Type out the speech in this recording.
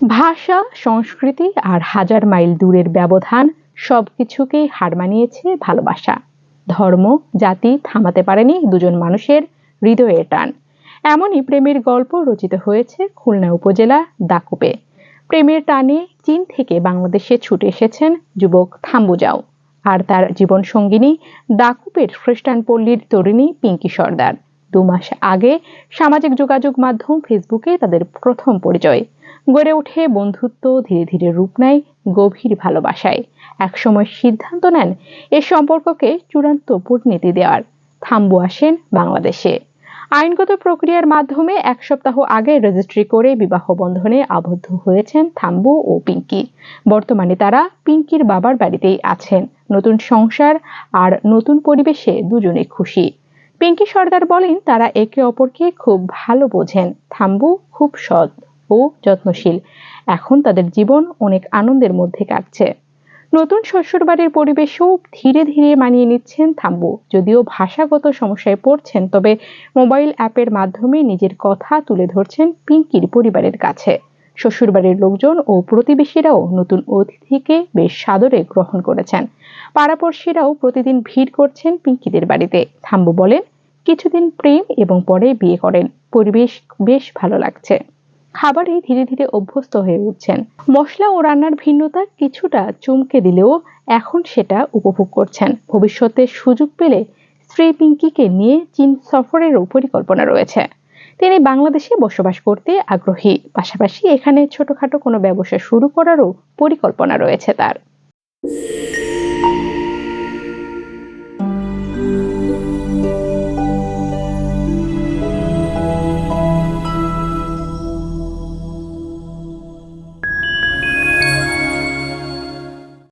ভাষা, সংস্কৃতি আর হাজার মাইল দূরের ব্যবধান সবকিছুকেই হার মানিয়েছে ভালোবাসা। ধর্ম, জাতি থামাতে পারেনি দুজন মানুষের হৃদয়ের টান। এমনই প্রেমের গল্প রচিত হয়েছে খুলনা উপজেলা দাকুপে। প্রেমের টানে চীন থেকে বাংলাদেশে ছুটে এসেছেন যুবক থাম্বুজাও আর তার জীবন সঙ্গিনী দাকুপের খ্রিস্টান পল্লীর তরুণী পিঙ্কি সর্দার। দু মাস আগে সামাজিক যোগাযোগ মাধ্যম ফেসবুকে তাদের প্রথম পরিচয়। গড়ে ওঠে বন্ধুত্ব, ধীরে ধীরে রূপ নেয়, গভীর ভালোবাসায়। একসময় সিদ্ধান্ত নেন এ সম্পর্ককে চূড়ান্ত পরিণতি দেওয়ার। থাম্বু আসেন বাংলাদেশে। আইনগত প্রক্রিয়ার মাধ্যমে এক সপ্তাহ আগে রেজিস্ট্রি করে বিবাহ বন্ধনে আবদ্ধ হয়েছেন থাম্বু ও পিঙ্কি। বর্তমানে তারা পিঙ্কির বাবার বাড়িতেই আছেন। নতুন সংসার আর নতুন পরিবেশে দুজনে খুশি। পিঙ্কি সর্দার বলেন, তারা একে অপরকে খুব ভালো বোঝেন। থাম্বু খুব সৎ ও যত্নশীল। এখন তাদের জীবন অনেক আনন্দের মধ্যে কাটছে। নতুন শ্বশুরবাড়ির পরিবেশও ধীরে ধীরে মানিয়ে নিচ্ছেন থাম্বু। যদিও ভাষাগত সমস্যায় পড়ছেন, তবে মোবাইল অ্যাপের মাধ্যমে নিজের কথা তুলে ধরছেন পিঙ্কির পরিবারের কাছে। শ্বশুরবাড়ির লোকজন ও প্রতিবেশীরাও নতুন অতিথিকে বেশ সাদরে গ্রহণ করেছেন। পাড়াপড়শিরাও প্রতিদিন ভিড় করছেন পিঙ্কিদের বাড়িতে। থাম্বু বলেন কিছুদিন প্রেম এবং পরে বিয়ে করেন। পরিবেশ বেশ ভালো লাগছে। খাবারে ধীরে ধীরে অভ্যস্ত হয়ে উঠছেন। মশলা ও রান্নার ভিন্নতা কিছুটা চমকে দিলেও এখন সেটা উপভোগ করছেন। ভবিষ্যতে সুযোগ পেলে স্ত্রী পিঙ্কিকে নিয়ে চীন সফরেরও পরিকল্পনা রয়েছে। তিনি বাংলাদেশে বসবাস করতে আগ্রহী। পাশাপাশি এখানে ছোটখাটো কোনো ব্যবসা শুরু করারও পরিকল্পনা রয়েছে তার।